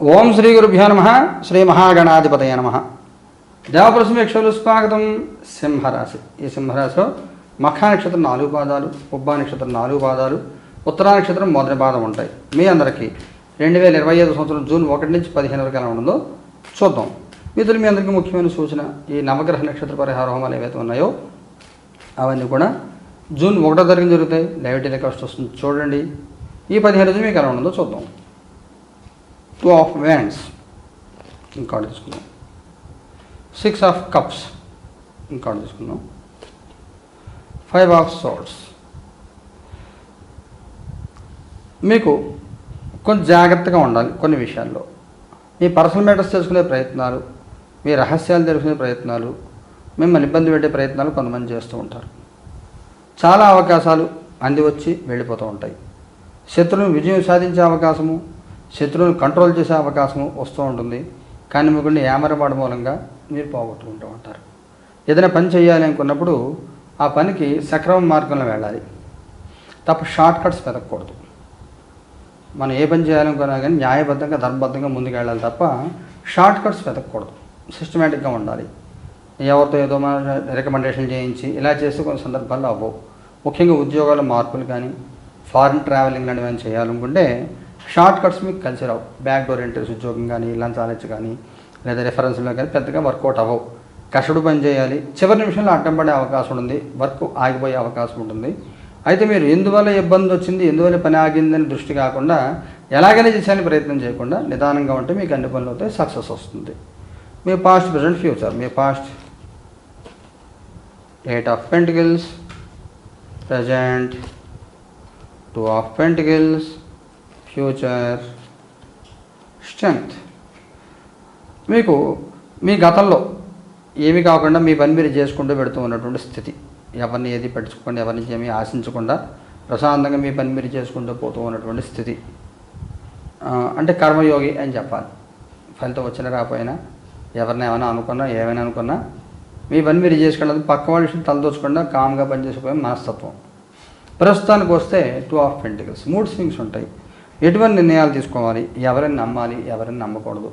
ఓం శ్రీ గురుభ్యో నమ శ్రీ మహాగణాధిపతయ నమ. దేవప్రసమేక్షలు స్వాగతం. సింహరాశి. ఈ సింహరాశిలో మఖా నక్షత్రం నాలుగు పాదాలు ఉబ్బా నక్షత్రం నాలుగు పాదాలు ఉత్తరా నక్షత్రం మొదటి పాదం ఉంటాయి. మీ అందరికీ రెండు వేల ఇరవై ఐదు సంవత్సరం జూన్ ఒకటి నుంచి పదిహేను వరకు ఎలా ఉంటుందో చూద్దాం. మిత్రులు మీ అందరికీ ముఖ్యమైన సూచన ఈ నవగ్రహ నక్షత్ర పరిహార హోమాలు ఏవైతే ఉన్నాయో అవన్నీ కూడా జూన్ ఒకటో తరగతి జరుగుతాయి. లైవ్ టెలికాస్ట్ వస్తుంది. చూడండి. ఈ పదిహేను రోజులు మీకు ఎలా ఉంటుందో చూద్దాం. టూ ఆఫ్ వ్యాండ్స్ ఇంకా తీసుకుందాం సిక్స్ ఆఫ్ కప్స్ ఇంకా తీసుకుందాం ఫైవ్ ఆఫ్ సోర్ట్స్ మీకు కొంచెం జాగ్రత్తగా ఉండాలి కొన్ని విషయాల్లో. మీ పర్సనల్ మ్యాటర్స్ తెలుసుకునే ప్రయత్నాలు మీ రహస్యాలు తెలుసుకునే ప్రయత్నాలు మిమ్మల్ని ఇబ్బంది పెట్టే ప్రయత్నాలు కొంతమంది చేస్తూ ఉంటారు. చాలా అవకాశాలు అంది వచ్చి వెళ్ళిపోతూ ఉంటాయి. శత్రువుని విజయం సాధించే అవకాశము శత్రువులు కంట్రోల్ చేసే అవకాశం వస్తూ ఉంటుంది. కానీ మీకుండి ఏమరపాటు మూలంగా మీరు పోగొట్టుకుంటూ ఉంటారు. ఏదైనా పని చేయాలి అనుకున్నప్పుడు ఆ పనికి సక్రమ మార్గంలో వెళ్ళాలి. తప్ప షార్ట్ కట్స్ వెతకూడదు మనం ఏ పని చేయాలనుకున్నా కానీ న్యాయబద్ధంగా ధర్మబద్ధంగా ముందుకు వెళ్ళాలి తప్ప షార్ట్ కట్స్ వెతకూడదు సిస్టమేటిక్గా ఉండాలి. ఎవరితో ఏదో మన రికమెండేషన్ చేయించి ఇలా చేస్తే కొన్ని సందర్భాల్లో అవ్వవు. ముఖ్యంగా ఉద్యోగాల మార్పులు కానీ ఫారిన్ ట్రావెలింగ్ లాంటివి ఏమైనా చేయాలనుకుంటే షార్ట్ కట్స్ మీకు కలిసి రావు. బ్యాక్ డోర్ ఎంట్రీస్ ఉద్యోగం కానీ లంచాలెచ్చు కానీ లేదా రెఫరెన్స్లో కానీ పెద్దగా వర్కౌట్ అవ్వవు. కష్టడు పని చేయాలి. చివరి నిమిషంలో అడ్డం పడే అవకాశం ఉంటుంది వర్క్ ఆగిపోయే అవకాశం ఉంటుంది. అయితే మీరు ఎందువల్ల ఇబ్బంది వచ్చింది ఎందువల్ల పని ఆగిందని దృష్టి కాకుండా ఎలాగైనా చేసేయాలని ప్రయత్నం చేయకుండా నిదానంగా ఉంటే మీకు అన్ని పనులు అవుతాయి సక్సెస్ వస్తుంది. మీ past present future me past eight of pentacles present two of pentacles future strength. మీకు మీ గతంలో ఏమి కాకుండా మీ పని మీరు చేసుకుంటూ పెడుతూ ఉన్నటువంటి స్థితి. ఎవరిని ఏది పెట్టుకోండి ఎవరిని ఏమీ ఆశించకుండా ప్రశాంతంగా మీ పని మీరు చేసుకుంటూ పోతూ ఉన్నటువంటి స్థితి. అంటే కర్మయోగి అని చెప్పాలి. ఫలితం వచ్చినా రాకపోయినా ఎవరిని ఏమైనా అనుకున్నా ఏమైనా అనుకున్నా మీ పని మీరు చేసుకున్నది పక్క వాళ్ళ విషయం తలదోచకుండా కామ్గా పనిచేసిపోయే మనస్తత్వం. ప్రస్తుతానికి వస్తే టూ ఆఫ్ పెంటికల్స్. మూడు స్వింగ్స్ ఉంటాయి. ఎటువంటి నిర్ణయాలు తీసుకోవాలి? ఎవరిని నమ్మాలి? ఎవరిని నమ్మకూడదు.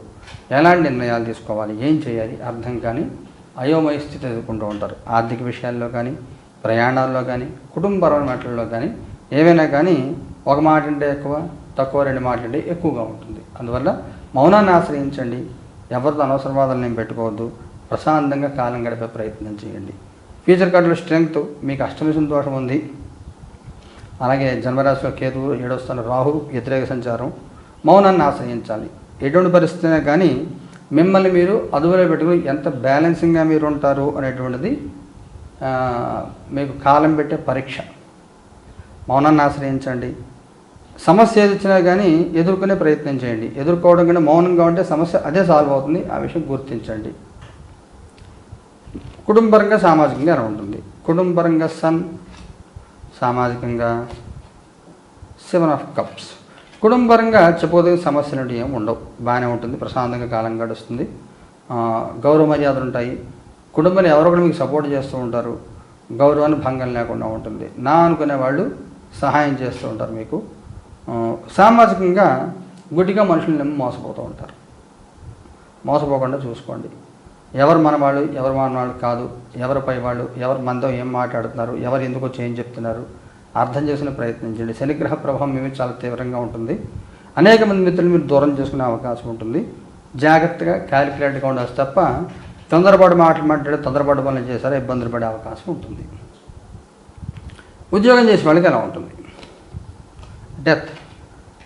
ఎలాంటి నిర్ణయాలు తీసుకోవాలి? ఏం చేయాలి? అర్థం కానీ అయోమయ స్థితి ఎదుర్కొంటూ ఉంటారు. ఆర్థిక విషయాల్లో కానీ ప్రయాణాల్లో కానీ కుటుంబపరమైన మాటల్లో కానీ ఏవైనా కానీ ఒక మాట అంటే ఎక్కువ తక్కువ రెండు మాటలు అంటే ఎక్కువగా ఉంటుంది. అందువల్ల మౌనాన్ని ఆశ్రయించండి. ఎవరితో అనవసర వాదనలు ఏం పెట్టుకోవద్దు. ప్రశాంతంగా కాలం గడిపే ప్రయత్నం చేయండి. ఫ్యూచర్ కార్డులో స్ట్రెంగ్త్ మీకు అష్టమి సంతోషం ఉంది. అలాగే జన్మరాశిలో కేతువు ఏడో స్థానం రాహు వ్యతిరేక సంచారం మౌనాన్ని ఆశ్రయించాలి. ఎటువంటి పరిస్థితి కానీ మిమ్మల్ని మీరు అదుపులో పెట్టుకుని ఎంత బ్యాలెన్సింగ్గా మీరు ఉంటారు అనేటువంటిది మీకు కాలం పెట్టే పరీక్ష. మౌనాన్ని ఆశ్రయించండి. సమస్య ఏది వచ్చినా కానీ ఎదుర్కొనే ప్రయత్నం చేయండి. ఎదుర్కోవడం కంటే మౌనంగా ఉంటే సమస్య అదే సాల్వ్ అవుతుంది. ఆ విషయం గుర్తించండి. కుటుంబరంగా సామాజికంగా ఉంటుంది? కుటుంబరంగా సన్ సామాజికంగా సెవెన్ ఆఫ్ కప్స్ కుటుంబపరంగా చెప్పదగిన సమస్యలు ఏం ఏమి ఉండవు. బాగానే ఉంటుంది. ప్రశాంతంగా కాలం గడుస్తుంది. గౌరవ మర్యాదలు ఉంటాయి. కుటుంబంలో ఎవరో ఒకరు మీకు సపోర్ట్ చేస్తూ ఉంటారు. గౌరవాన్ని భంగం లేకుండా ఉంటుంది. నా అనుకునే వాళ్ళు సహాయం చేస్తూ ఉంటారు మీకు. సామాజికంగా గుడ్డిగా మనుషులు మోసపోతూ ఉంటారు. మోసపోకుండా చూసుకోండి. ఎవరు మనవాళ్ళు ఎవరు మనవాళ్ళు కాదు ఎవరిపై వాళ్ళు ఎవరు మనతో ఏం మాట్లాడుతున్నారు ఎవరు ఎందుకు వచ్చి ఏం చెప్తున్నారు అర్థం చేసుకునే ప్రయత్నం చేయండి. శనిగ్రహ ప్రభావం మేము మీద చాలా తీవ్రంగా ఉంటుంది. అనేక మంది మిత్రులు మీరు దూరం చేసుకునే అవకాశం ఉంటుంది. జాగ్రత్తగా క్యాలిక్యులేట్గా ఉండాలి తప్ప తొందరపాటు మాటలు మాట్లాడి తొందరపాటు పనులు చేశారా ఇబ్బందులు పడే అవకాశం ఉంటుంది. ఉద్యోగం చేసే వాళ్ళకి ఎలా ఉంటుంది? డెత్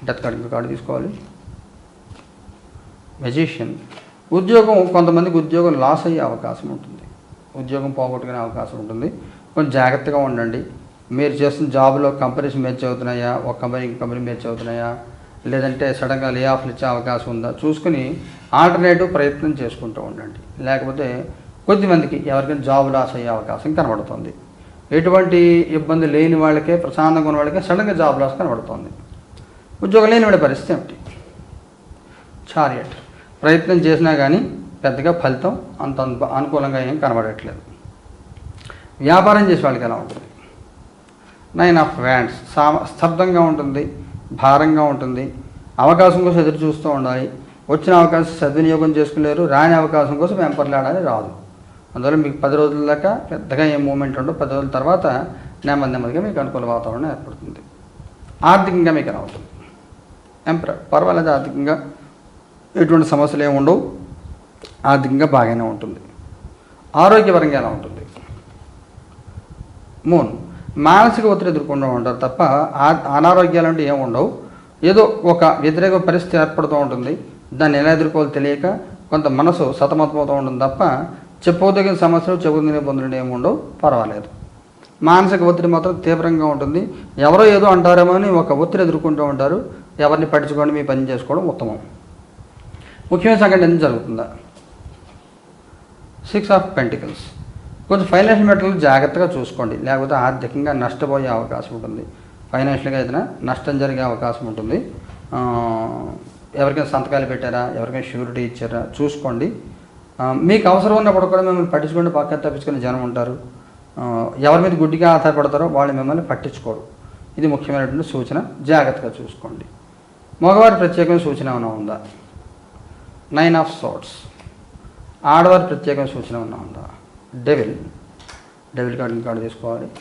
డెత్ కార్డు కార్డు తీసుకోవాలి. మెజిషియన్ ఉద్యోగం కొంతమందికి ఉద్యోగం లాస్ అయ్యే అవకాశం ఉంటుంది. ఉద్యోగం పోగొట్టుకునే అవకాశం ఉంటుంది. కొంచెం జాగ్రత్తగా ఉండండి. మీరు చేస్తున్న జాబ్లో కంపెనీస్ మ్యాచ్ అవుతున్నాయా ఒక కంపెనీ కంపెనీ మ్యాచ్ అవుతున్నాయా లేదంటే సడన్గా లే ఆఫ్లు ఇచ్చే అవకాశం ఉందా? చూసుకుని ఆల్టర్నేటివ్ ప్రయత్నం చేసుకుంటూ ఉండండి. లేకపోతే కొద్దిమందికి ఎవరికైనా జాబ్ లాస్ అయ్యే అవకాశం కనబడుతుంది. ఎటువంటి ఇబ్బంది లేని వాళ్ళకే ప్రశాంతంగా ఉన్న వాళ్ళకే సడన్గా జాబ్ లాస్ కనబడుతుంది. ఉద్యోగం లేని వాళ్ళ పరిస్థితి ఏమిటి? చారియట్. ప్రయత్నం చేసినా కానీ పెద్దగా ఫలితం అంత అనుకూలంగా ఏం కనబడట్లేదు. వ్యాపారం చేసే వాళ్ళకి ఎలా ఉంటుంది? నైన్ ఆఫ్ వ్యాండ్స్ సా స్తబ్దంగా ఉంటుంది భారంగా ఉంటుంది అవకాశం కోసం ఎదురు చూస్తూ ఉండాలి. వచ్చిన అవకాశం సద్వినియోగం చేసుకోలేరు రాని అవకాశం కోసం వెంపర్లాడాలి రాదు. అందువల్ల మీకు పది రోజుల దాకా పెద్దగా ఏం మూమెంట్ ఉండదు పది రోజుల తర్వాత నెమ్మది నెమ్మదిగా మీకు అనుకూల వాతావరణం ఏర్పడుతుంది. ఆర్థికంగా మీకు ఎలా ఉంటుంది? ఎంప్ర పర్వాలేదు ఆర్థికంగా ఎటువంటి సమస్యలు ఏమి ఉండవు. ఆర్థికంగా బాగానే ఉంటుంది. ఆరోగ్యపరంగా ఎలా ఉంటుంది? మూన్ మానసిక ఒత్తిడి ఎదుర్కొంటూ ఉంటారు తప్ప అనారోగ్యాలు అంటే ఏమి ఉండవు. ఏదో ఒక వ్యతిరేక పరిస్థితి ఏర్పడుతూ ఉంటుంది. దాన్ని ఎలా ఎదుర్కోవాలో తెలియక కొంత మనసు సతమతమవుతూ ఉంటుంది తప్ప చెప్పుకోదగిన సమస్యలు చెప్పుకునే ఇబ్బందులు ఏమి ఉండవు. పర్వాలేదు. మానసిక ఒత్తిడి మాత్రం తీవ్రంగా ఉంటుంది. ఎవరో ఏదో అంటారేమో అని ఒక ఒత్తిడి ఎదుర్కొంటూ ఉంటారు. ఎవరిని పట్టించుకోండి మీ పని చేసుకోవడం ఉత్తమం. ముఖ్యమైన సంఘటన ఎందుకు జరుగుతుందా? సిక్స్ ఆఫ్ పెంటికల్స్ కొంచెం ఫైనాన్షియల్ మెటర్లు జాగ్రత్తగా చూసుకోండి. లేకపోతే ఆర్థికంగా నష్టపోయే అవకాశం ఉంటుంది. ఫైనాన్షియల్గా ఏదైనా నష్టం జరిగే అవకాశం ఉంటుంది. ఎవరికైనా సంతకాలు పెట్టారా? ఎవరికైనా షూరిటీ ఇచ్చారా? చూసుకోండి. మీకు అవసరం ఉన్నప్పుడు కూడా మిమ్మల్ని పట్టించుకుంటే పక్కన తప్పించుకునే జనం ఉంటారు. ఎవరి మీద గుడ్డిగా ఆధారపడతారో వాళ్ళు మిమ్మల్ని పట్టించుకోరు. ఇది ముఖ్యమైనటువంటి సూచన. జాగ్రత్తగా చూసుకోండి. మగవారి ప్రత్యేకమైన సూచన ఏమైనా ఉందా? నైన్ ఆఫ్ సోట్స్ ఆడవారి ప్రత్యేకమైన సూచన ఏమైనా ఉందా డెవిల్ డెవిల్ కార్డు కార్డు తీసుకోవాలి.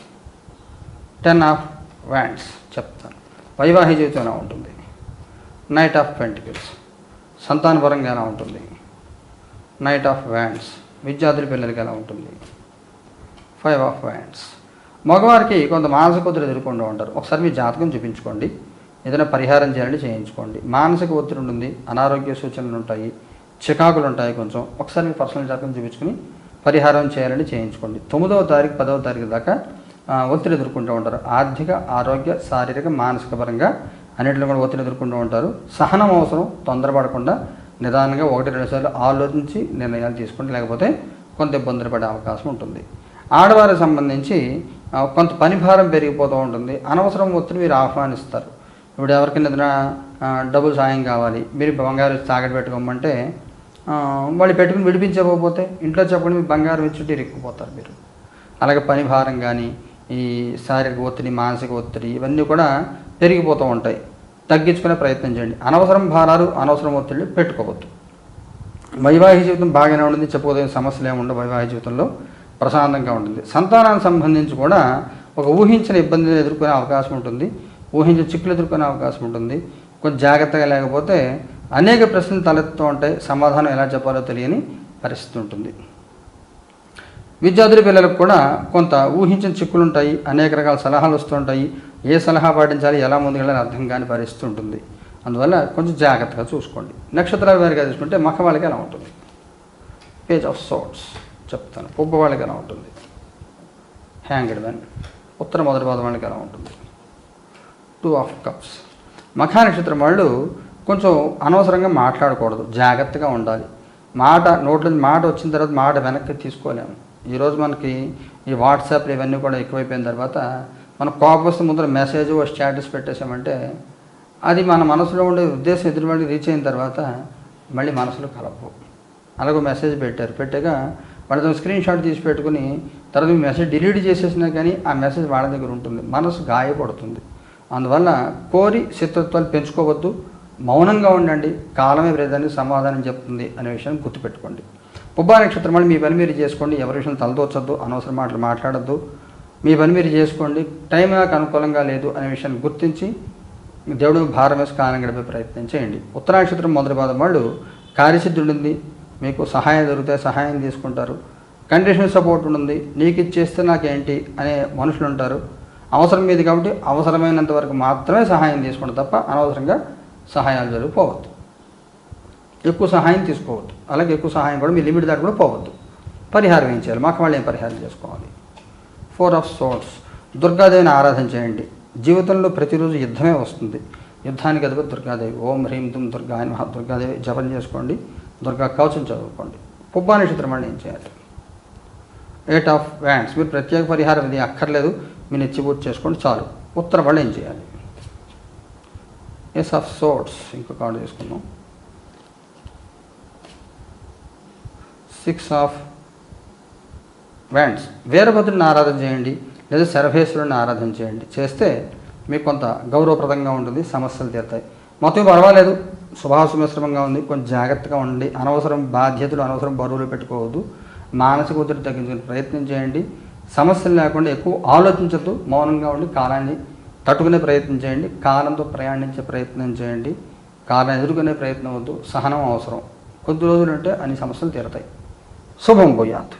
టెన్ ఆఫ్ వ్యాండ్స్ చెప్తాను వైవాహిక జీవితం ఎలా ఉంటుంది? నైట్ ఆఫ్ పెంటికల్స్ సంతానపరంగా ఎలా ఉంటుంది? నైట్ ఆఫ్ వ్యాండ్స్ విద్యార్థుల పిల్లలకి ఎలా ఉంటుంది? ఫైవ్ ఆఫ్ వ్యాండ్స్ మగవారికి కొంత మానసిక ఒత్తిడి ఎదుర్కొంటూ ఉంటారు. ఒకసారి మీ జాతకం చూపించుకోండి. ఏదైనా పరిహారం చేయాలంటే చేయించుకోండి. మానసిక ఒత్తిడి ఉంటుంది అనారోగ్య సూచనలు ఉంటాయి చికాకులు ఉంటాయి కొంచెం. ఒకసారి మీ పర్సనల్ జాతకం చూపించుకుని పరిహారం చేయాలని చేయించుకోండి. తొమ్మిదవ తారీఖు పదవ తారీఖు దాకా ఒత్తిడి ఎదుర్కొంటూ ఉంటారు. ఆర్థిక ఆరోగ్య శారీరక మానసిక పరంగా అన్నింటిలో కూడా ఒత్తిడి ఎదుర్కొంటూ ఉంటారు. సహనం అవసరం తొందరపడకుండా నిదానంగా ఒకటి రెండు సార్లు ఆలోచించి నిర్ణయాలు తీసుకోండి. లేకపోతే కొంత ఇబ్బందులు పడే అవకాశం ఉంటుంది. ఆడవారికి సంబంధించి కొంత పని భారం పెరిగిపోతూ ఉంటుంది. అనవసరం ఒత్తిడి మీరు ఆహ్వానిస్తారు. ఇప్పుడు ఎవరికైనా ఏదైనా డబ్బులు సాయం కావాలి మీరు బంగారు ఇచ్చి తాకట్టు పెట్టుకోమంటే వాళ్ళు పెట్టుకుని విడిపించకపోతే ఇంట్లో చెప్పండి మీరు బంగారం ఇచ్చుంటే ఇరుక్కుపోతారు మీరు. అలాగే పని భారం కానీ ఈ శారీరక ఒత్తిడి మానసిక ఒత్తిడి ఇవన్నీ కూడా పెరిగిపోతూ ఉంటాయి. తగ్గించుకునే ప్రయత్నం చేయండి. అనవసరం భారాలు అనవసరం ఒత్తిడి పెట్టుకోవద్దు. వైవాహిక జీవితం బాగానే ఉంటుంది చెప్పుకోదగిన సమస్యలు ఏముండవు వైవాహిక జీవితంలో ప్రశాంతంగా ఉంటుంది. సంతానానికి సంబంధించి కూడా ఒక ఊహించిన ఇబ్బందిని ఎదుర్కొనే అవకాశం ఉంటుంది. ఊహించి చిక్కులు ఎదుర్కొనే అవకాశం ఉంటుంది. కొంచెం జాగ్రత్తగా లేకపోతే అనేక ప్రశ్నలు తలెత్తుతూ ఉంటాయి. సమాధానం ఎలా చెప్పాలో తెలియని పరిస్థితి ఉంటుంది. విద్యార్థుల పిల్లలకు కూడా కొంత ఊహించిన చిక్కులు ఉంటాయి. అనేక రకాల సలహాలు వస్తుంటాయి ఏ సలహా పాటించాలి ఎలా ముందుకెళ్ళాలి అర్థం కాని పరిస్థితి ఉంటుంది. అందువల్ల కొంచెం జాగ్రత్తగా చూసుకోండి. నక్షత్రాల వారిగా చూసుకుంటే మఖ వాళ్ళకి ఎలా ఉంటుంది? పేజ్ ఆఫ్ సోట్స్ చెప్తాను. పుబ్బ వాళ్ళకి ఎలా ఉంటుంది? హ్యాంగడ్ మెన్ ఉత్తర మొదటి పాదం వాళ్ళకి ఎలా ఉంటుంది? టూ ఆఫ్ కప్స్ మఖా నక్షత్రం వాళ్ళు కొంచెం అనవసరంగా మాట్లాడకూడదు. జాగ్రత్తగా ఉండాలి. మాట నోట్లో మాట వచ్చిన తర్వాత మాట వెనక్కి తీసుకోలేము. ఈరోజు మనకి ఈ వాట్సాప్లు ఇవన్నీ కూడా ఎక్కువైపోయిన తర్వాత మనం కోపం వస్తే ముందర మెసేజ్ స్టేటస్ పెట్టేసామంటే అది మన మనసులో ఉండే ఉద్దేశం ఎదురువాడికి రీచ్ అయిన తర్వాత మళ్ళీ మనసులో కలపవు. అలాగే మెసేజ్ పెట్టారు. పెట్టాక వాళ్ళతో స్క్రీన్ షాట్ తీసి పెట్టుకుని తర్వాత మెసేజ్ డిలీట్ చేసేసినా కానీ ఆ మెసేజ్ వాళ్ళ దగ్గర ఉంటుంది. మనసు గాయపడుతుంది. అందువల్ల కోరి శత్రుత్వాలు పెంచుకోవద్దు మౌనంగా ఉండండి కాలమే ప్రజానికి సమాధానం చెప్తుంది అనే విషయాన్ని గుర్తుపెట్టుకోండి. పుబ్బా నక్షత్రం వల్ల మీ పని మీరు చేసుకోండి ఎవరి విషయం తలదోచొద్దు అనవసరం మాటలు మాట్లాడద్దు. మీ పని మీరు చేసుకోండి టైం నాకు అనుకూలంగా లేదు అనే విషయాన్ని గుర్తించి దేవుడు భారం వేసి కాలం గడిపే ప్రయత్నం చేయండి. ఉత్తర నక్షత్రం మొదటి పాదం వాళ్ళు కార్యసిద్ధి ఉంటుంది మీకు సహాయం దొరికితే సహాయం తీసుకుంటారు. కండిషన్ సపోర్ట్ ఉంటుంది నీకు ఇచ్చేస్తే నాకేంటి అనే మనుషులు ఉంటారు అవసరం మీద కాబట్టి అవసరమైనంత వరకు మాత్రమే సహాయం తీసుకోండి తప్ప అనవసరంగా సహాయాలు జరిగిపోవద్దు ఎక్కువ సహాయం తీసుకోవద్దు. అలాగే ఎక్కువ సహాయం కూడా మీ లిమిట్ దాటి కూడా పోవద్దు. పరిహారం ఏం చేయాలి? మాకు వాళ్ళు ఏం పరిహారం చేసుకోవాలి? ఫోర్ ఆఫ్ సోల్స్ దుర్గాదేవిని ఆరాధన చేయండి. జీవితంలో ప్రతిరోజు యుద్ధమే వస్తుంది. యుద్ధానికి అధిపతి దుర్గాదేవి. ఓం హ్రీం తుమ్ దుర్గా అని మహా దుర్గాదేవి జపం చేసుకోండి. దుర్గా కవచం చదువుకోండి. పుబ్బా నక్షత్రం వాళ్ళు ఏం చేయాలి? ఎయిట్ ఆఫ్ వ్యాండ్స్ మీరు ప్రత్యేక పరిహారం ఇది అక్కర్లేదు. మీ నెచ్చిబూట్ చేసుకోండి చాలు. ఉత్తర వాళ్ళు ఏం చేయాలి? ఎస్ ఆఫ్ సోర్ట్స్ ఇంకో కార్డు తీసుకుందాం. సిక్స్ ఆఫ్ వ్యాండ్స్ వీరభద్రుని ఆరాధన చేయండి లేదా శరభేశ్వరుని ఆరాధన చేయండి. చేస్తే మీకు కొంత గౌరవప్రదంగా ఉంటుంది సమస్యలు తీరుతాయి. మొత్తం పర్వాలేదు శుభాశుమిశ్రమంగా ఉంది కొంచెం జాగ్రత్తగా ఉండండి. అనవసరం బాధ్యతలు అనవసరం బరువులు పెట్టుకోవద్దు. మానసిక ఒత్తిడి తగ్గించుకునే ప్రయత్నం చేయండి. సమస్యలు లేకుండా ఎక్కువ ఆలోచించద్దు మౌనంగా ఉండి కాలాన్ని తట్టుకునే ప్రయత్నం చేయండి కాలంతో ప్రయాణించే ప్రయత్నం చేయండి కాలం ఎదుర్కొనే ప్రయత్నం వద్దు సహనం అవసరం. కొద్ది రోజులు ఉంటే అన్ని సమస్యలు తీరతాయి. శుభం పోయాత్